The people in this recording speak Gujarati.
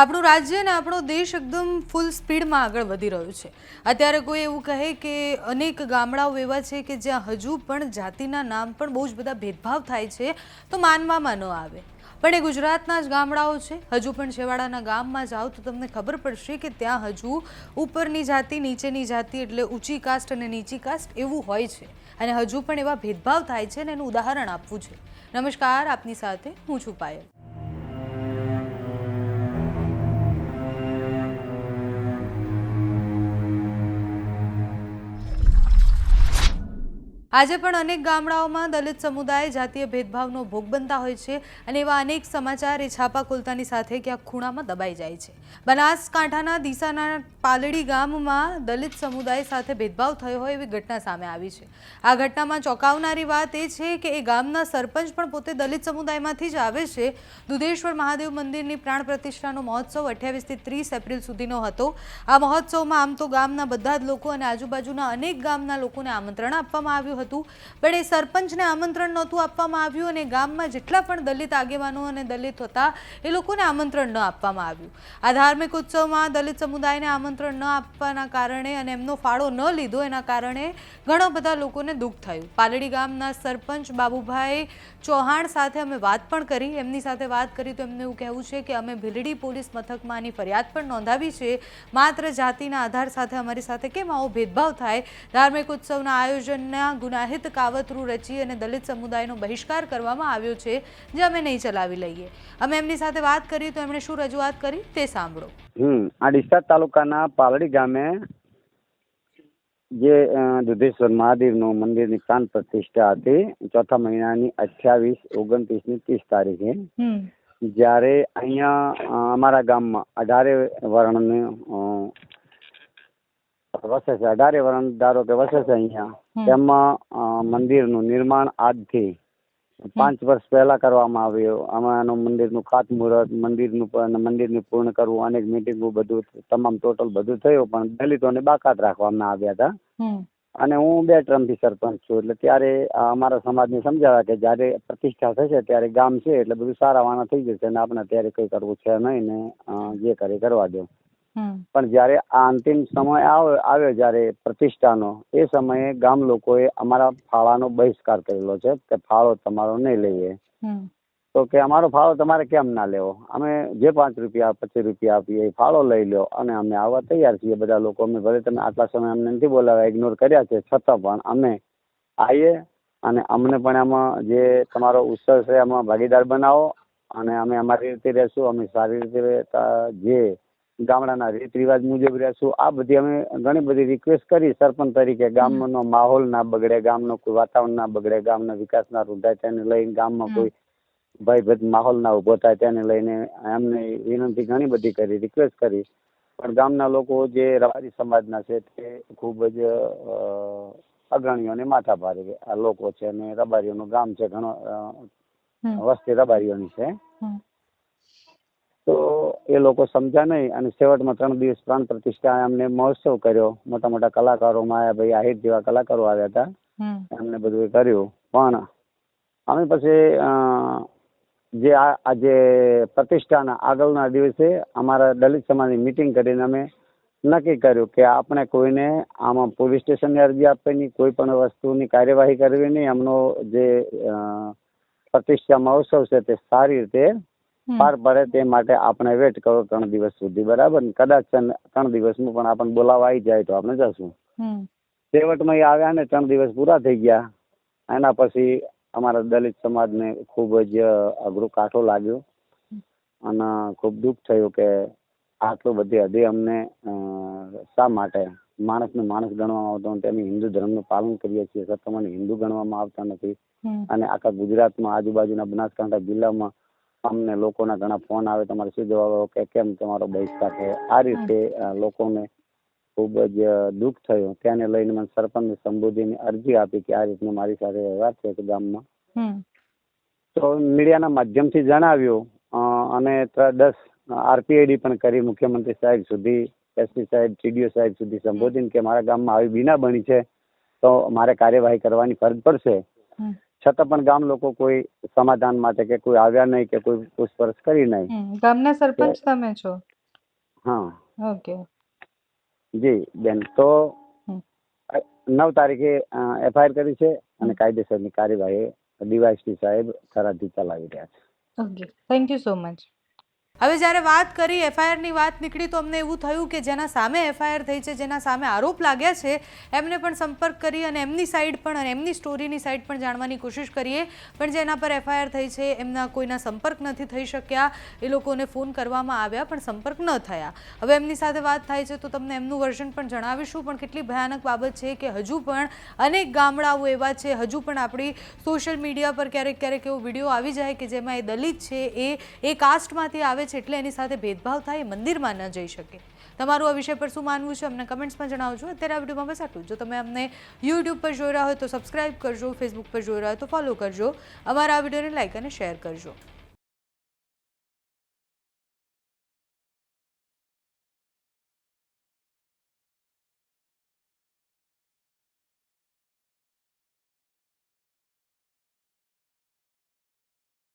આપણું રાજ્ય અને આપણો દેશ એકદમ ફૂલ સ્પીડમાં આગળ વધી રહ્યું છે. અત્યારે કોઈ એવું કહે કે અનેક ગામડાઓ એવા છે કે જ્યાં હજુ પણ જાતિના નામ પણ બહુ જ બધા ભેદભાવ થાય છે, તો માનવામાં ન આવે. પણ એ ગુજરાતના જ ગામડાઓ છે. હજુ પણ છેવાડાના ગામમાં જાઓ તો તમને ખબર પડશે કે ત્યાં હજુ ઉપરની જાતિ, નીચેની જાતિ એટલે ઊંચી કાસ્ટ અને નીચી કાસ્ટ એવું હોય છે. અને હજુ પણ એવા ભેદભાવ થાય છે અને એનું ઉદાહરણ આપવું છે. નમસ્કાર, આપની સાથે હું છું પાયલ. આજે પણ અનેક ગામડાઓમાં દલિત સમુદાય જાતીય ભેદભાવનો ભોગ બનતા હોય છે અને એવા અનેક સમાચાર એ છાપા ખોલતાની સાથે ક્યાંક ખૂણામાં દબાઈ જાય છે. બનાસકાંઠાના ડીસાના પાલડી ગામમાં દલિત સમુદાય સાથે ભેદભાવ થયો હોય એવી ઘટના સામે આવી છે. આ ઘટનામાં ચોંકાવનારી વાત એ છે કે એ ગામના સરપંચ પણ પોતે દલિત સમુદાયમાંથી જ આવે છે. દુધેશ્વર મહાદેવ મંદિરની પ્રાણ પ્રતિષ્ઠાનો મહોત્સવ અઠ્યાવીસથી ત્રીસ એપ્રિલ સુધીનો હતો. આ મહોત્સવમાં આમ તો ગામના બધા જ લોકો અને આજુબાજુના અનેક ગામના લોકોને આમંત્રણ આપવામાં આવ્યું હતું. પણ એ સરપંચને આમંત્રણ નહોતું આપવામાં આવ્યું અને ગામમાં જેટલા પણ દલિત આગેવાનો અને દલિત હતા એ લોકોને આમંત્રણ ન આપવામાં આવ્યું. આ ધાર્મિક ઉત્સવમાં દલિત સમુદાયને આમંત્રણ ન આપવાના કારણે અને એમનો ફાળો ન લીધો એના કારણે ઘણા બધા લોકોને દુઃખ થયું. પાલડી ગામના સરપંચ બાબુભાઈ ચૌહાણ સાથે અમે વાત પણ કરી. એમની સાથે વાત કરી તો એમને એવું કહેવું છે કે અમે ભીલડી પોલીસ મથકમાં આની ફરિયાદ પણ નોંધાવી છે. માત્ર જાતિના આધાર સાથે અમારી સાથે કેમ આવો ભેદભાવ થાય? ધાર્મિક ઉત્સવના આયોજનના ગુનાહિત કાવતરું રચી અને દલિત સમુદાયનો બહિષ્કાર કરવામાં આવ્યો છે, જે અમે નહીં ચલાવી લઈએ. અમે એમની સાથે વાત કરી તો એમણે શું રજૂઆત કરી? તે સાંભળો. હમ, આ ડીસા તાલુકાના પાલડી ગામે જે દુધેશ્વર મહાદેવનું મંદિરની પ્રાણ પ્રતિષ્ઠા હતી ચોથા મહિનાની અઠ્યાવીસ ઓગણત્રીસની ત્રીસ તારીખે. જ્યારે અહીંયા અમારા ગામમાં અઢારે વર્ણનું વસે છે અઢારે વર્ણ ધારો કે વસે છે અહીંયા તેમાં મંદિરનું નિર્માણ આજથી પાંચ વર્ષ પહેલા કરવામાં આવ્યો. આમાં મંદિરનું ખાતમુહૂર્ત મંદિરનું મંદિરને પૂર્ણ કરવું અનેક મિટિંગો બધું તમામ ટોટલ બધું થયું પણ દલિતોને બાકાત રાખવામાં આવ્યા હતા. અને હું બે ટર્મથી સરપંચ છું એટલે ત્યારે અમારા સમાજને સમજાવ્યા કે જ્યારે પ્રતિષ્ઠા થશે ત્યારે ગામ છે એટલે બધું સારા વાના થઈ જશે અને આપણે ત્યારે કંઈ કરવું છે નહીં ને જે કરે કરવા દો. પણ જ્યારે આ અંતિમ સમય આવ્યો આવ્યો જ્યારે પ્રતિષ્ઠાનો એ સમયે ગામ લોકોએ અમારા ફાળાનો બહિષ્કાર કરેલો છે કે ફાળો તમારો નહીં લઈએ. તો કે અમારો ફાળો તમારે કેમ ના લેવો? અમે જે પાંચ રૂપિયા પચીસ રૂપિયા આપીએ એ ફાળો લઈ લો અને અમે આવવા તૈયાર છીએ. બધા લોકો અમે ભલે તમે આટલા સમય અમને નથી બોલાવ્યા ઇગ્નોર કર્યા છે છતાં પણ અમે આવીએ અને અમને પણ એમાં જે તમારો ઉત્સવ છે એમાં ભાગીદાર બનાવો અને અમે અમારી રીતે રહેશું અમે સારી રીતે જે ગામડાના રીત રિવાજ મુજબ રહેશું. આ બધી અમે ઘણી બધી રિક્વેસ્ટ કરી સરપંચ તરીકે. ગામનો માહોલ ના બગડે ગામનો કોઈ વાતાવરણ ના બગડે ગામના વિકાસ ના રૂંધાય તેને લઈને ગામમાં કોઈ ભયભીત માહોલ ના ઊભો થાય તેને લઈને એમને વિનંતી ઘણી બધી કરી રિક્વેસ્ટ કરી. પણ ગામના લોકો જે રવારી સમાજના છે તે ખૂબ જ અગ્રણીઓને માથા ભારે આ લોકો છે અને રબારીઓનું ગામ છે ઘણો વસ્તી રબારીઓની છે. એ લોકો સમજ્યા નહીં અને છેવટમાં ત્રણ દિવસ પ્રાણ પ્રતિષ્ઠા એમને મહોત્સવ કર્યો. મોટા મોટા કલાકારો માયાભાઈ આહિર જેવા કલાકારો આવ્યા હતા. એમને બધું કર્યું. પણ અમે પછી જે આ જે પ્રતિષ્ઠાના આગળના દિવસે અમારા દલિત સમાજની મિટિંગ કરીને અમે નક્કી કર્યું કે આપણે કોઈને આમાં પોલીસ સ્ટેશનની અરજી આપવાની કોઈ પણ વસ્તુની કાર્યવાહી કરવી નહીં. એમનો જે પ્રતિષ્ઠા મહોત્સવ છે તે સારી રીતે પાર પડે તે માટે આપણે વેટ કરો ત્રણ દિવસ સુધી બરાબર? ને કદાચ ત્રણ દિવસનું પણ આપણને બોલાવા આવી જાય તો આપણે જશું. છેવટમાં એ આવ્યા ને ત્રણ દિવસ પૂરા થઈ ગયા. એના પછી અમારા દલિત સમાજને ખૂબ જ અઘરો કાઠો લાગ્યો. અને ખૂબ દુઃખ થયું કે આટલું બધી હદે અમને શા માટે? માણસને માણસ ગણવામાં આવતો નથી અમે હિન્દુ ધર્મનું પાલન કરીએ છીએ. છતાં મને હિન્દુ ગણવામાં આવતા નથી. અને આખા ગુજરાતમાં આજુબાજુના બનાસકાંઠા જિલ્લામાં અમને લોકોના ઘણા ફોન આવે તમારે શું જવાબ આપો કે કેમ તમારો બહિષ્કાર થયો આ રીતે લોકોને ખૂબ જ દુઃખ થયું. ત્યાંને લઈને મને સરપંચને સંબોધીને અરજી આપી કે આ રીતનું મારી સાથે વ્યવહાર છે કે ગામમાં. તો મીડિયાના માધ્યમથી જણાવ્યું અને દસ આરપીઆઈડી પણ કરી મુખ્યમંત્રી સાહેબ સુધી એસપી સાહેબ ટીડીઓ સાહેબ સુધી સંબોધીને કે મારા ગામમાં આવી બીના બની છે તો મારે કાર્યવાહી કરવાની ફરજ પડશે. છતાં પણ ગામ લોકો કોઈ સમાધાન માટે કે કોઈ આવ્યા નહીં કે કોઈ પૂછપરછ કરી નહીં. ગામના સરપંચ તમે છો? હા. ઓકે. જી બેન તો નવ તારીખે એફઆઈઆર કરી છે અને કાયદેસરની કાર્યવાહી ડીવાયસપી સાહેબ થરાદથી ચલાવી રહ્યા છે. Okay thank you so much હવે જ્યારે વાત કરી એફઆઈઆરની વાત નીકળી તો અમને એવું થયું કે જેના સામે એફઆઈઆર થઈ છે, જેના સામે આરોપ લાગ્યા છે, એમને પણ સંપર્ક કરી અને એમની સાઈડ પણ અને એમની સ્ટોરીની સાઈડ પણ જાણવાની કોશિશ કરીએ. પણ જેના પર એફઆઈઆર થઈ છે, એમના કોઈના સંપર્ક નથી થઈ શક્યા. એ લોકોને ફોન કરવામાં આવ્યા, પણ સંપર્ક ન થયા. હવે એમની સાથે વાત થાય છે તો તમને એમનું વર્ઝન પણ જણાવીશું. પણ કેટલી ભયાનક બાબત છે કે હજુ પણ અનેક ગામડાઓ એવા છે, હજુ પણ આપણી સોશિયલ મીડિયા પર ક્યારેક ક્યારેક એવો વીડિયો આવી જાય કે જેમાં એ દલિત છે, એ એ કાસ્ટમાંથી આવે છે એટલે એની સાથે ભેદભાવ થાય, મંદિરમાં ન જઈ શકે. તમારું આ વિષય પર શું માનવું છે અમને કમેન્ટ્સમાં જણાવજો. અત્યારે આ વિડીયોમાં બસ આટલું જો. તમે અમને યુટ્યુબ પર જોઈ રહ્યા હોય તો સબસ્ક્રાઇબ કરજો ફેસબુક પર જોઈ રહ્યા હોય તો ફોલો કરજો. અમારા આ વિડીયોને લાઇક અને શેર કરજો.